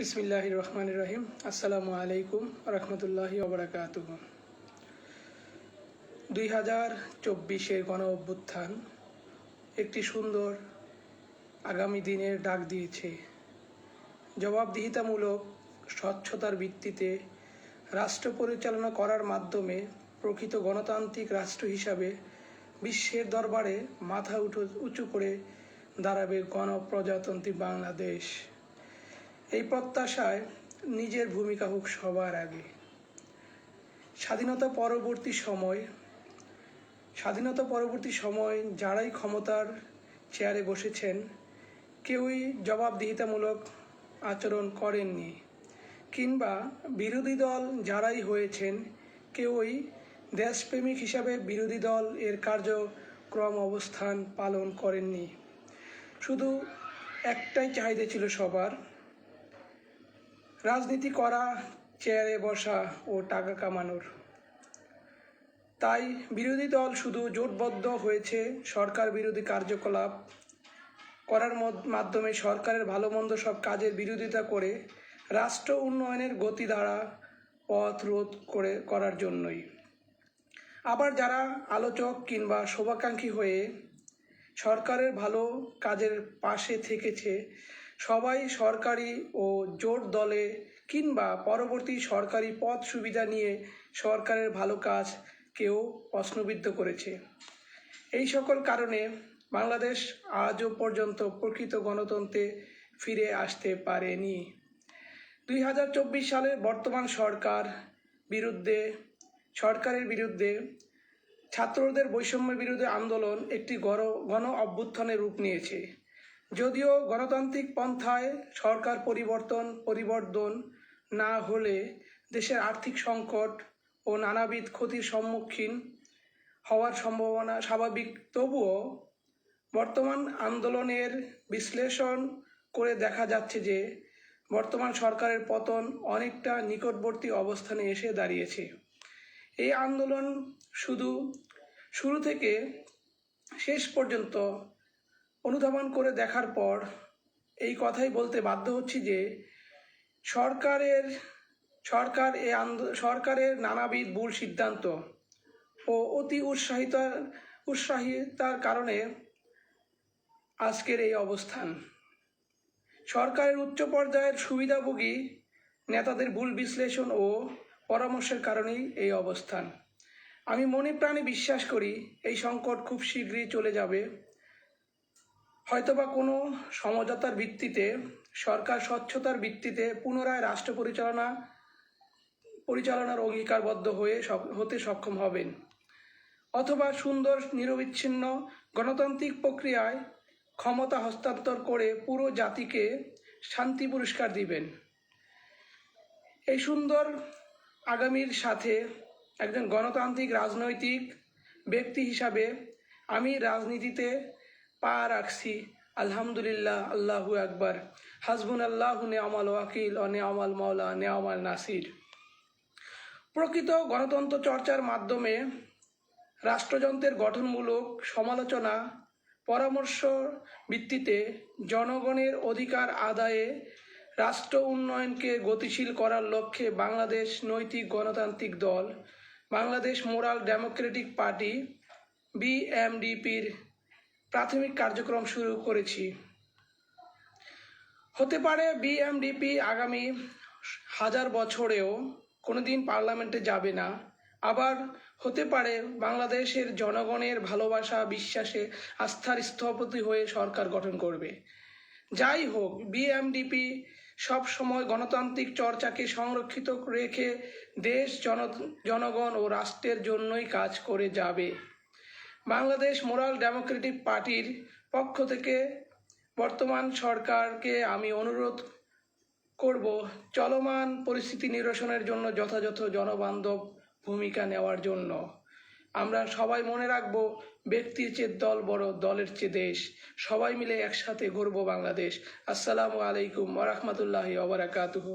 বিসমিল্লাহ রহমান রহিম। আসসালামু আলাইকুম রহমতুল্লাহ ওবরাকাত দুই হাজার চব্বিশের গণ অভ্যুত্থান একটি সুন্দর আগামী দিনের ডাক দিয়েছে। জবাবদিহিতামূলক স্বচ্ছতার ভিত্তিতে রাষ্ট্র পরিচালনা করার মাধ্যমে প্রকৃত গণতান্ত্রিক রাষ্ট্র হিসাবে বিশ্বের দরবারে মাথা উঠু, উঁচু করে দাঁড়াবে গণপ্রজাতন্ত্রী বাংলাদেশ। এই প্রত্যাশায় নিজের ভূমিকা হোক সবার আগে। স্বাধীনতা পরবর্তী সময়, স্বাধীনতা পরবর্তী সময় যারাই ক্ষমতার চেয়ারে বসেছেন, কেউই জবাবদিহিতামূলক আচরণ করেননি কিংবা বিরোধী দল যারাই হয়েছেন, কেউই দেশপ্রেমিক হিসাবে বিরোধী দল এর কার্যক্রম অবস্থান পালন করেননি। শুধু একটাই চাহিদা ছিল সবার রাজনীতি করা, চেয়ারে বসা ও টাকা কামানোর। তাই বিরোধী দল শুধু জোটবদ্ধ হয়েছে সরকার বিরোধী কার্যকলাপ করার মাধ্যমে সরকারের ভালো মন্দ সব কাজের বিরোধিতা করে রাষ্ট্র উন্নয়নের গতি দ্বারা পথ রোধ করে, করার জন্যই। আবার যারা আলোচক কিংবা শুভাকাঙ্ক্ষী হয়ে সরকারের ভালো কাজের পাশে থেকেছে সবাই সরকারি ও জোট দলে কিংবা পরবর্তী সরকারি পদ সুবিধা নিয়ে সরকারের ভালো কাজ কেউ প্রশ্নবিদ্ধ করেছে। এই সকল কারণে বাংলাদেশ আজও পর্যন্ত প্রকৃত গণতন্ত্রে ফিরে আসতে পারেনি। দুই হাজার চব্বিশ সালে বর্তমান সরকার বিরুদ্ধে, সরকারের বিরুদ্ধে, ছাত্রদের বৈষম্যের বিরুদ্ধে আন্দোলন একটি গণ গণ অভ্যুত্থানের রূপ নিয়েছে। যদিও গণতান্ত্রিক পন্থায় সরকার পরিবর্তন পরিবর্তন না হলে দেশের আর্থিক সংকট ও নানাবিধ ক্ষতির সম্মুখীন হওয়ার সম্ভাবনা স্বাভাবিক। তবুও বর্তমান আন্দোলনের বিশ্লেষণ করে দেখা যাচ্ছে যে বর্তমান সরকারের পতন অনেকটা নিকটবর্তী অবস্থানে এসে দাঁড়িয়েছে। এই আন্দোলন শুধু শুরু থেকে শেষ পর্যন্ত অনুধাবন করে দেখার পর এই কথাই বলতে বাধ্য হচ্ছি যে সরকারের, সরকার এ সরকারের নানাবিধ ভুল সিদ্ধান্ত ও অতি উৎসাহিত উৎসাহিতার কারণে আজকের এই অবস্থান। সরকারের উচ্চ পর্যায়ের সুবিধাভোগী নেতাদের ভুল বিশ্লেষণ ও পরামর্শের কারণেই এই অবস্থান। আমি মনে প্রাণে বিশ্বাস করি এই সংকট খুব শীঘ্রই চলে যাবে। হয়তোবা কোনো সমঝোতার ভিত্তিতে, সরকার স্বচ্ছতার ভিত্তিতে পুনরায় রাষ্ট্র পরিচালনা, পরিচালনার অঙ্গীকারবদ্ধ হয়ে হতে সক্ষম হবেন। অথবা সুন্দর, নিরবিচ্ছিন্ন, গণতান্ত্রিক প্রক্রিয়ায় ক্ষমতা হস্তান্তর করে পুরো জাতিকে শান্তি পুরস্কার দিবেন। এই সুন্দর আগামীর সাথে একজন গণতান্ত্রিক রাজনৈতিক ব্যক্তি হিসাবে আমি রাজনীতিতে পা রাখছি। আলহামদুলিল্লাহ, আল্লাহু আকবার। হাসবুন আল্লাহ নেয়ামাল ওয়াকিল ও নেয়ামাল মাওলা, নেয়ামাল নাসির। প্রকৃত গণতন্ত্র চর্চার মাধ্যমে রাষ্ট্রযন্ত্রের গঠনমূলক সমালোচনা, পরামর্শ ভিত্তিতে জনগণের অধিকার আদায়ে রাষ্ট্র উন্নয়নকে গতিশীল করার লক্ষ্যে বাংলাদেশ নৈতিক গণতান্ত্রিক দল, বাংলাদেশ মোরাল ডেমোক্রেটিক পার্টি, বিএমডিপির প্রাথমিক কার্যক্রম শুরু করেছি। হতে পারে বিএমডিপি আগামী হাজার বছরেও কোনোদিন পার্লামেন্টে যাবে না। আবার হতে পারে বাংলাদেশের জনগণের ভালোবাসা, বিশ্বাসে আস্থার স্থপতি হয়ে সরকার গঠন করবে। যাই হোক, বিএমডিপি সব সময় গণতান্ত্রিক চর্চাকে সংরক্ষিত রেখে দেশ, জন, জনগণ ও রাষ্ট্রের জন্যই কাজ করে যাবে। বাংলাদেশ মোরাল ডেমোক্রেটিক পার্টির পক্ষ থেকে বর্তমান সরকারকে আমি অনুরোধ করব চলমান পরিস্থিতি নিরসনের জন্য যথাযথ জনবান্ধব ভূমিকা নেওয়ার জন্য। আমরা সবাই মনে রাখব, ব্যক্তির চেয়ে দল বড়, দলের চেয়ে দেশ। সবাই মিলে একসাথে গড়ব বাংলাদেশ। আসসালামু আলাইকুম ওরহমতুল্লাহি ওবরাকাতুহু